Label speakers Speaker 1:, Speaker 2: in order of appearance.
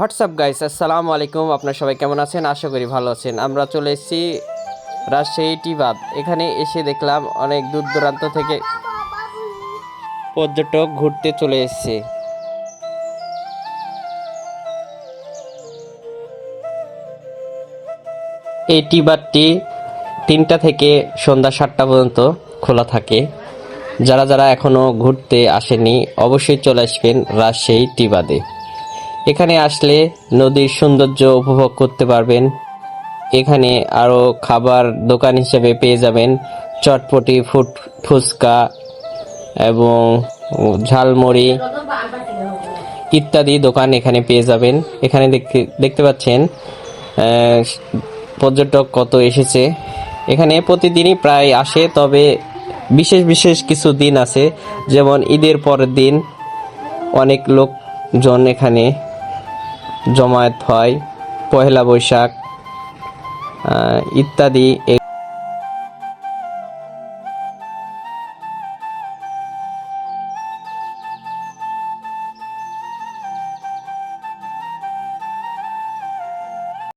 Speaker 1: WhatsApp guys আসসালামু আলাইকুম আপনার সবাই কেমন আছেন? আশা করি ভালো আছেন। আমরা চলে এসেছি রাজশাহী টিবাদ এখানে এসে দেখলাম অনেক দূর দূরান্ত থেকে পর্যটক ঘুরতে চলে এসেছে। এই টিবারটি তিনটা থেকে সন্ধ্যা সাতটা পর্যন্ত খোলা থাকে। যারা যারা এখনও ঘুরতে আসেনি অবশ্যই চলে আসবেন রাজশাহী টিবাদে এখানে আসলে নদীর সৌন্দর্য উপভোগ করতে পারবেন। এখানে আরও খাবার দোকান হিসেবে পেয়ে যাবেন। চটপটি, ফুট, ফুচকা এবং ঝালমুড়ি ইত্যাদি দোকান এখানে পেয়ে যাবেন। এখানে দেখতে দেখতে পাচ্ছেন পর্যটক কত এসেছে। এখানে প্রতিদিনই প্রায় আসে, তবে বিশেষ বিশেষ কিছু দিন আছে। যেমন ঈদের পরের দিন অনেক লোকজন এখানে জমায়েত হয় পহেলা বৈশাখ ইত্যাদি